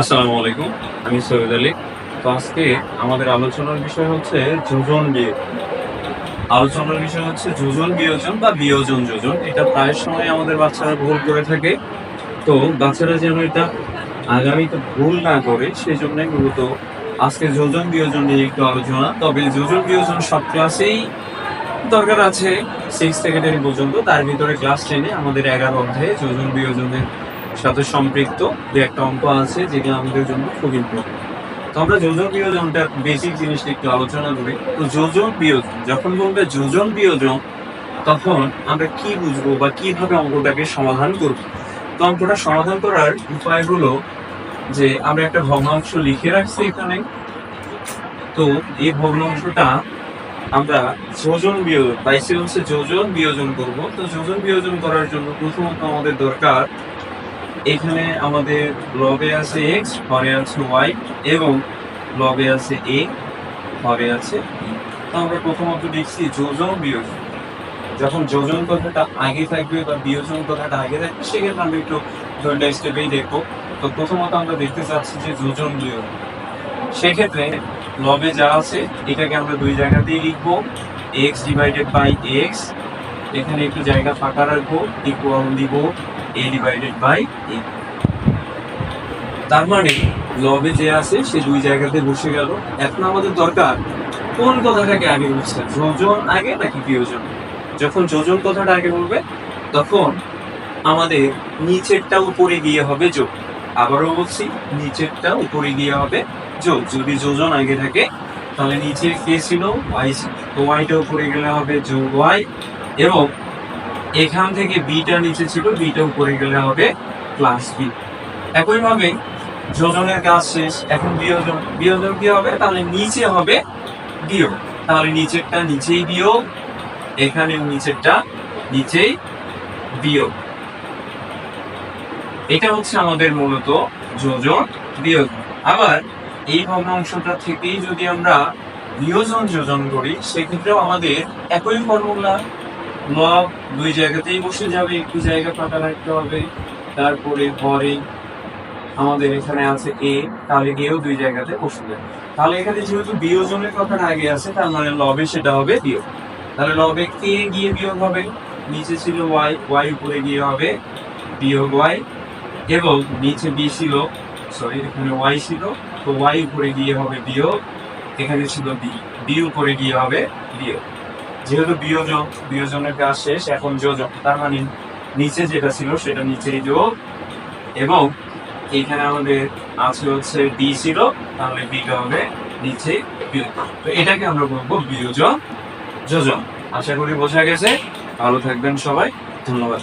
আসসালামু আলাইকুম আমি সৈয়দ আলী। তো আজকে আমাদের আলোচনার বিষয় হচ্ছে যোজন বিয়ে আলোচনার বিষয় হচ্ছে যোজন বিয়োজন বা বিয়োজন যোজন। এটা প্রায় সময় আমাদের বাচ্চারা ভুল করে থাকে। তো বাচ্চারা যেন এটা আগামীতে ভুল না করে সেই জন্য মূলত আজকে যোজন বিয়োজন নিয়ে একটু আলোচনা। তবে যোজন বিয়োজন সব ক্লাসেই দরকার আছে। সিক্স থেকে টেন পর্যন্ত তার ভিতরে ক্লাস টেনে আমাদের এগারো অধ্যায়ে যোজন বিয়োজনের সাথে সম্পৃক্ত দু একটা অঙ্ক আছে যেটা আমাদের জন্য খুব ইম্পর্টেন্ট তো আমরা যোজন বিয়োজনটা বেসিক জিনিসটা একটু আলোচনা করি। তো যোজন বিয়োজন, যখন বলবে যোজন বিয়োজন, তখন আমরা কি বুঝব বা কীভাবে অঙ্কটাকে সমাধান করব? তো অঙ্কটা সমাধান করার উপায় হলো যে আমরা একটা ভগ্নাংশ লিখে রাখছি এখানে। তো এই ভগ্নাংশটা আমরা যোজন বিয়োজন বাইশে হচ্ছে যোজন বিয়োজন করব। তো যোজন বিয়োজন করার জন্য প্রথমত আমাদের দরকার এখানে আমাদের লবে আছে এক্স হরে আছে ওয়াই এবং লবে আছে এ হরে আছে। তো আমরা প্রথমত লিখছি যোজন বিয়োজন। যখন যোজন কথাটা আগে থাকবে বা বিয়োজন কথাটা আগে থাকবে, সেক্ষেত্রে আমরা একটু দুইটা স্টেপেই দেখব। তো প্রথমত আমরা দেখতে চাচ্ছি যে যোজন বিয়োজন। সেক্ষেত্রে লবে যা আছে, এটাকে আমরা দুই জায়গাতেই লিখব। এক্স ডিভাইডেড বাই এক্স এখানে একটু জায়গা ফাঁকা রাখব ইকুয়াল দিব। এ ডিভাইডেড বাই এ তার মানে লবে যে আছে, সে দুই জায়গাতে বসে গেল। এখন আমাদের দরকার কোন কথাটাকে আগে বলছে, যোজন আগে নাকি বিয়োজন? যখন যোজন কথাটা আগে বলবে, তখন আমাদের নিচেরটা উপরে গিয়ে হবে যোগ। আবারও বলছি, নিচেরটা উপরে গিয়ে হবে যোগ। যদি যোজন আগে থাকে, তাহলে নিচে কে ছিল? ওয়াই ছিল। ওয়াইটা উপরে গেলে হবে যোগ ওয়াই এবং এখান থেকে বিটা নিচে ছিল বিটা উপরে গেলে হবে প্লাস বি একইভাবে যোজনের কাজ শেষ, এখন বিয়োজন। বিয়োজন কি হবে? তাহলে নিচে হবে বিয়োগ। তাহলে নিচেরটা নিচেই বিয়োগ এখানে নিচেরটা নিচেই বিয়োগ। এটা হচ্ছে আমাদের মূলত যোজন বিয়োগ আবার এই ভগ্নাংশটা থেকেই যদি আমরা বিয়োজন যোজন করি, সেক্ষেত্রেও আমাদের একই ফর্মুলা লব দুই জায়গাতেই বসে যাবে, একটু জায়গা ফাঁকা রাখতে হবে। তারপরে হরে আমাদের এখানে আছে এ, তাহলে এও দুই জায়গাতে বসে যাবে। তাহলে এখানে যেহেতু বিয়োজনের কথাটা আগে আছে, তার মানে লবে সেটা হবে বিয়োগ। তাহলে লবে কে গিয়ে বিয়োগ হবে? নিচে ছিল ওয়াই ওয়াই উপরে গিয়ে হবে বিয়োগ ওয়াই, এবং নিচে বি ছিল সরি এখানে ওয়াই ছিল, তো ওয়াই উপরে গিয়ে হবে বিয়োগ, এখানে ছিল বি বি উপরে গিয়ে হবে বিয়োগ। যেহেতু বিয়োজন, বিয়োজনের কাজ শেষ, এখন যোজন তার মানে নিচে যেটা ছিল সেটা নিচেই যোগ। এবং এখানে আমাদের আছে হচ্ছে ডি ছিল, তাহলে বিটা হবে নিচে বিয়োগ তো এটাকে আমরা বলব বিয়োজন যোজন আশা করি বোঝা গেছে। ভালো থাকবেন সবাই। ধন্যবাদ।